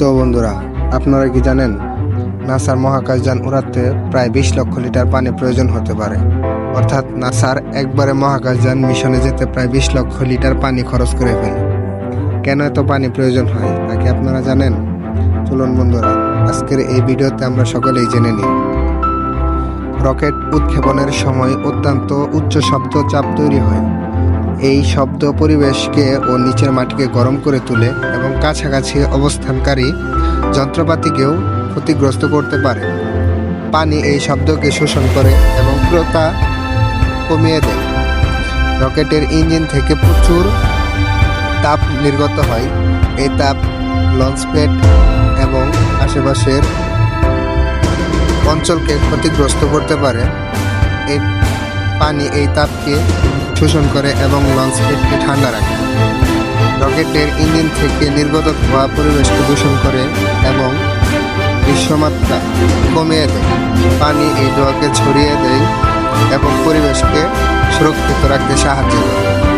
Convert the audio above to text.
তো বন্ধুরা, আপনারা কি জানেন? নাসার মহাকাশযান উড়াতে প্রায় বিশ লক্ষ লিটার পানি প্রয়োজন হতে পারে। অর্থাৎ নাসার একবারে মহাকাশযান মিশনে যেতে প্রায় বিশ লক্ষ লিটার পানি খরচ করে ফেলে। কেন এত পানি প্রয়োজন হয় তা কি আপনারা জানেন? চলুন বন্ধুরা, আজকের এই ভিডিওতে আমরা সকলেই জেনে নিই। রকেট উৎক্ষেপণের সময় অত্যন্ত উচ্চ শব্দ চাপ তৈরি হয়। এই শব্দ পরিবেশকে ও নিচের মাটিকে গরম করে তুলে এবং কাছাকাছি অবস্থানকারী যন্ত্রপাতিকেও ক্ষতিগ্রস্ত করতে পারে। পানি এই শব্দকে শোষণ করে এবং পুরোতা কমিয়ে দেয়। রকেটের ইঞ্জিন থেকে প্রচুর তাপ নির্গত হয়। এই তাপ লঞ্চ লঞ্চপ্যাড এবং আশেপাশের অঞ্চলকে ক্ষতিগ্রস্ত করতে পারে। এই পানি এই তাপকে শোষণ করে এবং লঞ্চ লঞ্চপ্যাডকে ঠান্ডা রাখে। রকেটের ইঞ্জিন থেকে নির্গত ধোয়া পরিবেশকে দূষণ করে এবং বিশ্বমাত্রা কমিয়ে দেয়। পানি এই ধোয়াকে ছড়িয়ে দেয় এবং পরিবেশকে সুরক্ষিত রাখতে সাহায্য করে।